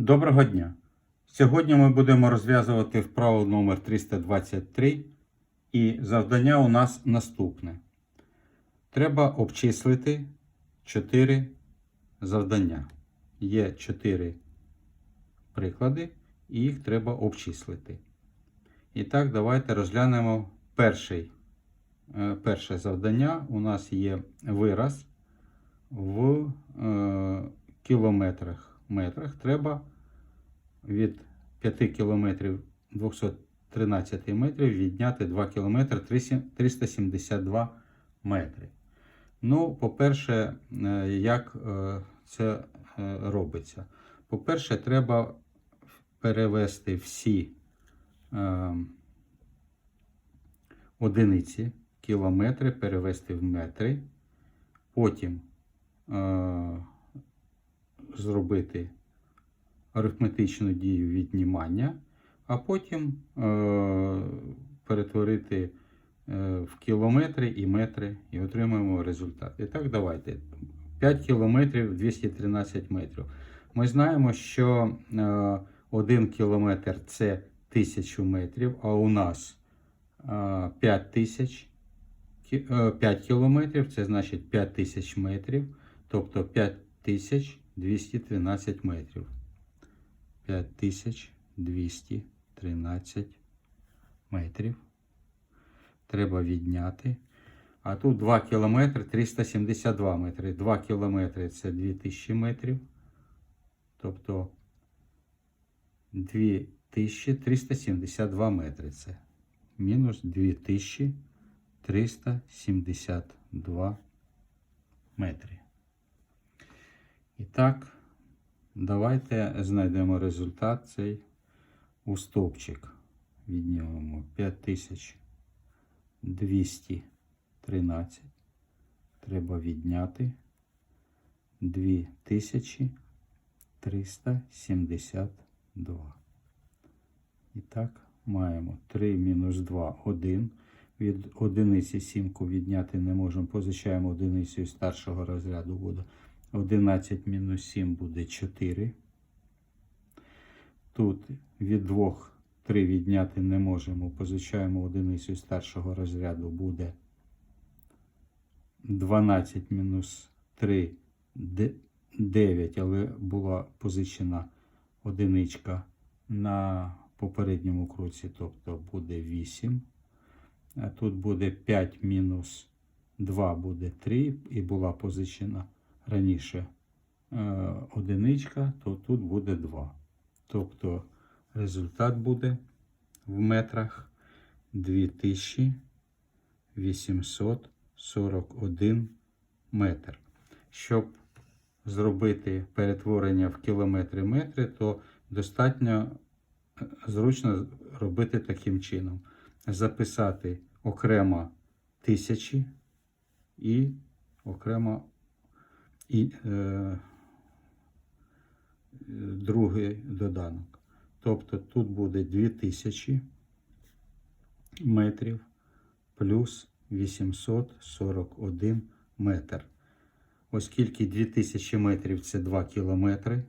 Доброго дня! Сьогодні ми будемо розв'язувати вправу номер 323 і завдання у нас наступне. Треба обчислити 4 завдання. Є 4 приклади, і їх треба обчислити. І так, давайте розглянемо перший, е, перше завдання. У нас є вираз в е, кілометрах метрах. Треба від 5 кілометрів 213 метрів відняти 2 кілометри 372 метри. Ну, по-перше, е, як е, це е, робиться? По-перше, треба перевести всі е, одиниці, кілометри, перевести в метри, потім е, зробити арифметичну дію віднімання, а потім е, перетворити е, в кілометри і метри і отримаємо результат. І так, давайте. 5 кілометрів 213 метрів. Ми знаємо, що е, 1 кілометр це 1000 метрів, а у нас е, 5 тисяч. Кі- е, 5 кілометрів, це значить 5000 метрів, тобто 5213 метрів. 5213 метрів. Треба відняти. А тут 2 кілометри 372 метри. 2 кілометри це 2000 метрів. Тобто 2372 метри це. Мінус 2372 метри. І так, давайте знайдемо результат цей у стовпчик. Віднімемо 5213. Треба відняти 2372. І так, маємо 3 мінус 2 1. Від одиниці сімку відняти не можемо. Позичаємо одиницю старшого розряду буде 11 мінус 7 буде 4. Тут від 2 3 відняти не можемо. Позичаємо одиницю старшого розряду буде 12 мінус 3 9, але була позичена одиничка на попередньому кроці, тобто буде 8. А тут буде 5 мінус 2 буде 3, і була позичена раніше е, одиничка, то тут буде 2. Тобто результат буде в метрах 2841 метр. Щоб зробити перетворення в кілометри метри, то достатньо е, зручно робити таким чином. Записати окремо тисячі і окремо і е, другий доданок. Тобто тут буде 2000 метрів плюс 841 метр. Оскільки 2000 метрів це 2 кілометри,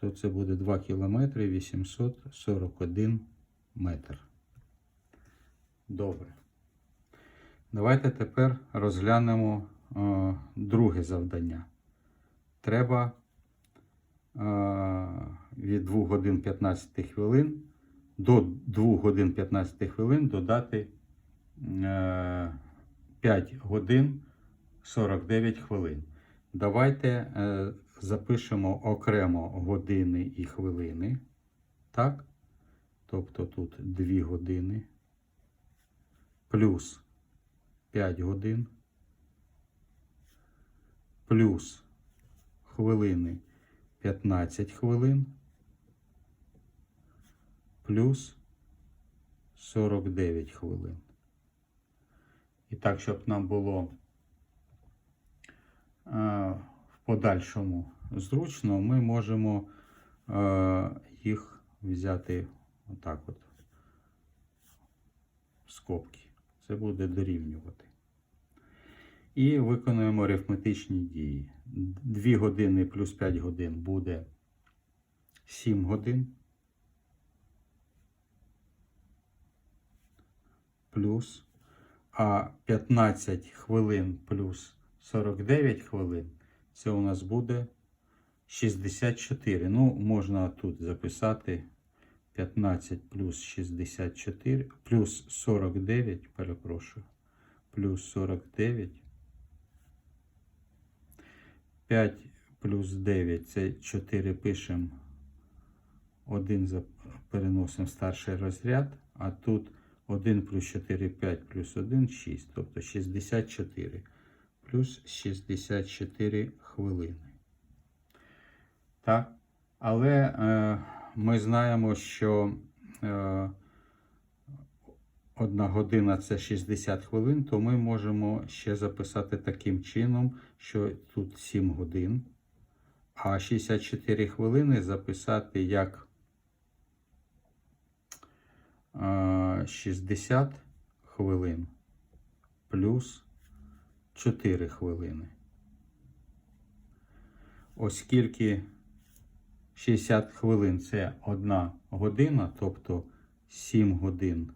то це буде 2 кілометри 841 метр. Добре. Давайте тепер розглянемо е, друге завдання. Треба е, від 2 годин 15 хвилин до 2 годин 15 хвилин додати е, 5 годин 49 хвилин. Давайте е, запишемо окремо години і хвилини. Так? Тобто тут 2 години плюс 5 годин плюс хвилини 15 хвилин плюс 49 хвилин. І так, щоб нам було е, в подальшому зручно, ми можемо е, їх взяти отак от скобки. Це буде дорівнювати. І виконуємо арифметичні дії. 2 години плюс 5 годин буде 7 годин. Плюс. А 15 хвилин плюс 49 хвилин це у нас буде 64. Ну, можна тут записати 15 плюс 64, плюс 49, перепрошую, плюс 49. 5 плюс 9 це 4 пишемо. 1 за- переносимо в старший розряд, а тут 1 плюс 4, 5 плюс 1, 6, тобто 64 плюс 64 хвилини. Так, але е, ми знаємо, що е, одна година це 60 хвилин, то ми можемо ще записати таким чином, що тут 7 годин, а 64 хвилини записати як е, 60 хвилин плюс 4 хвилини. Оскільки 60 хвилин це 1 година, тобто 7 годин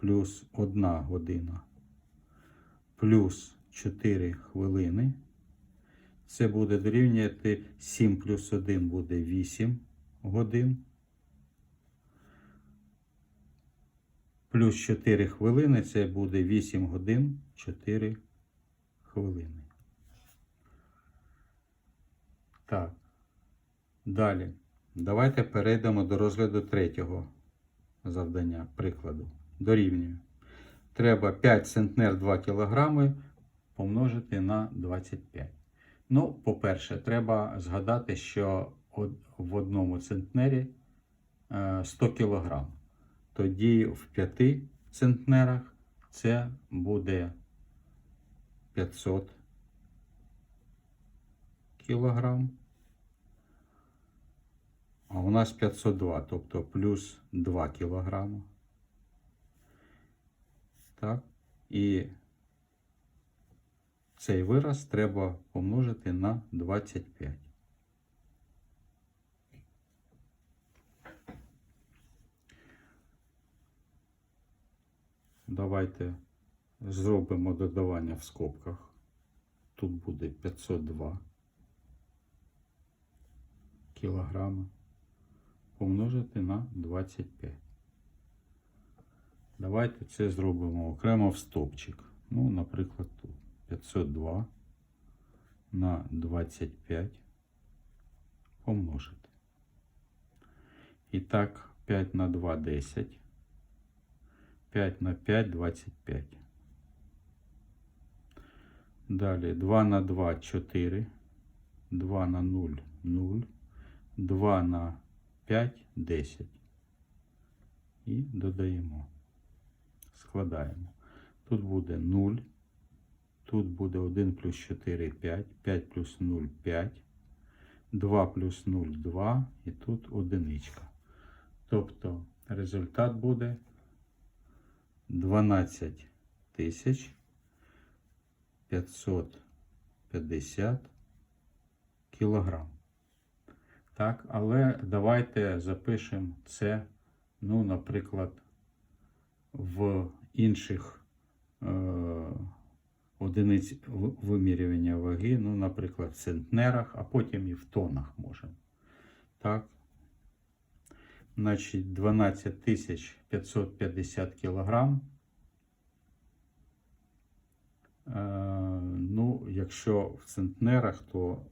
плюс 1 година плюс 4 хвилини. Це буде дорівнювати 7 плюс 1 буде 8 годин. Плюс 4 хвилини це буде 8 годин 4 хвилини. Так. Далі. Давайте перейдемо до розгляду третього завдання, прикладу. Дорівнює. Треба 5 центнер 2 кг помножити на 25. Ну, по-перше, треба згадати, що в одному центнері е, 100 кг. Тоді в 5 центнерах це буде 500 кілограм. А у нас 502, тобто плюс 2 кілограма. Так. І цей вираз треба помножити на 25. Давайте зробимо додавання в скобках. Тут буде 502 кілограми помножити на 25. Давайте це зробимо окремо в стопчик. Ну, наприклад, тут 502 на 25 помножити. І так, 5 на 2 10. 5 на 5 25. Далі 2 на 2 4. 2 на 0 0. 2 на 5 10. І додаємо. Складаємо. Тут буде 0. Тут буде 1 плюс 4 5. 5 плюс 0 5. 2 плюс 0 2. І тут одиничка. Тобто результат буде 12 тисяч 550 кілограм. Так, але давайте запишемо це, ну, наприклад, в інших е, одиниць вимірювання ваги, ну, наприклад, в центнерах, а потім і в тонах можемо. Так. Значить, 12 550 кілограм. Е, ну, якщо в центнерах, то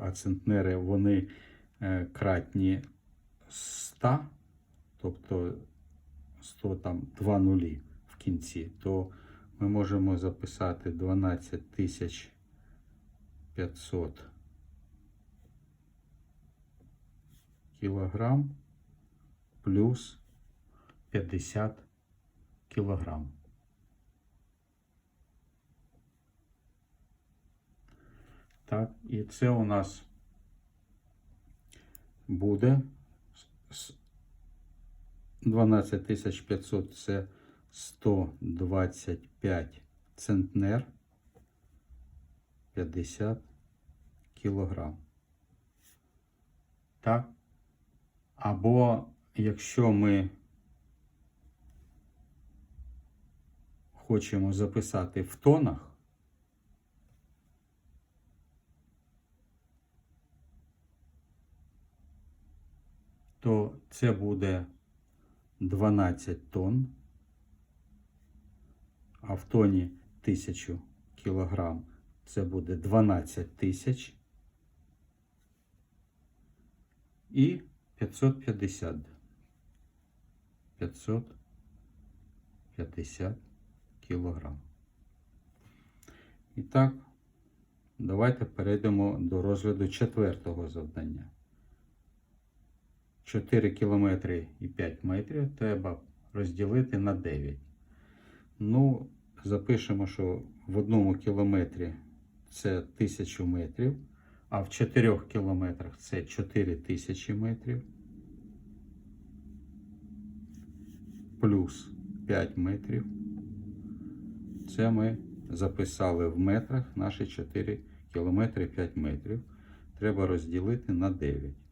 а центнери вони е, кратні 100, тобто 100 там 2 нулі в кінці, то ми можемо записати 12 тисяч 500 кілограм плюс 50 кілограм. Так, і це у нас буде 12500 це 125 центнер. 550 кілограм. Так? Або якщо ми хочемо записати в тонах, то це буде 12 тонн, а в тоні 1000 кілограм це буде 12 тисяч і 550. 550 кілограм. І так, давайте перейдемо до розгляду четвертого завдання. 4 кілометри і 5 метрів треба розділити на 9. Ну, запишемо, що в одному кілометрі це 1000 метрів, а в 4 кілометрах це 4000 метрів. Плюс 5 метрів. Це ми записали в метрах наші 4 кілометри 5 метрів. Треба розділити на 9.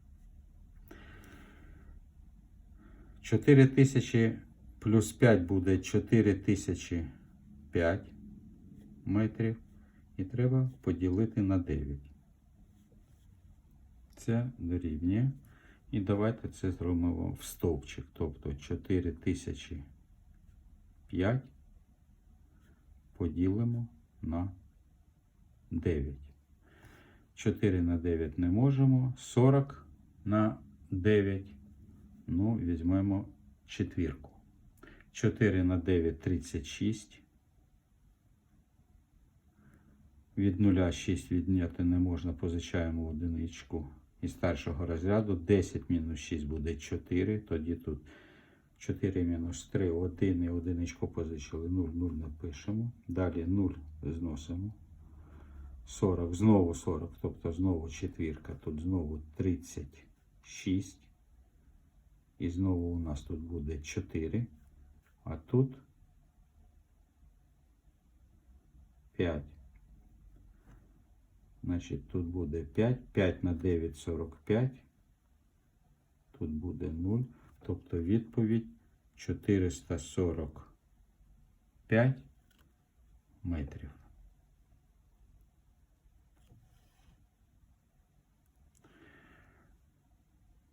4000 плюс 5 буде 4005 метрів. І треба поділити на 9. Це дорівнює. І давайте це зробимо в стовпчик. Тобто 4005 поділимо на 9. 4 на 9 не можемо. 40 на 9. Ну, візьмемо четвірку. 4 на 9 36. Від 0 6 відняти не можна, позичаємо одиничку із старшого розряду. 10 мінус 6 буде 4. Тоді тут 4 мінус 3, 1 і одиничку позичили. 0, 0 напишемо. Далі 0 зносимо. 40, знову 40, тобто знову четвірка. Тут знову 36. І знову у нас тут буде 4. А тут 5. Значить, тут буде 5. 5 на 9 45. Тут буде 0. Тобто відповідь 445 метрів.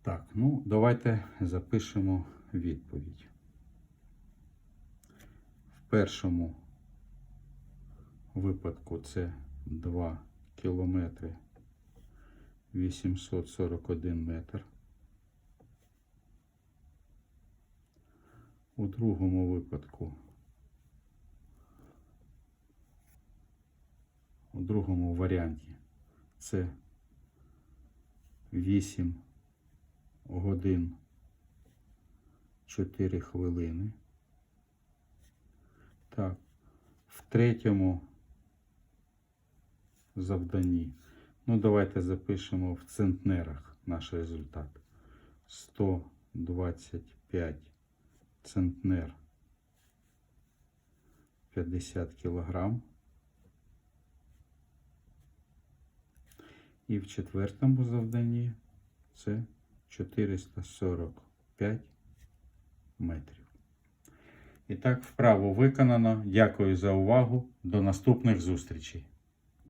Так, ну давайте запишемо відповідь. В першому випадку це 2 кілометри 841 метр. У другому випадку, у другому варіанті це 8 годин 4 хвилини. Так, в третьому завданні. Ну, давайте запишемо в центнерах наш результат. 125 центнер 50 кілограм. І в четвертому завданні це 445 метрів. І так, вправо виконано. Дякую за увагу. До наступних зустрічей.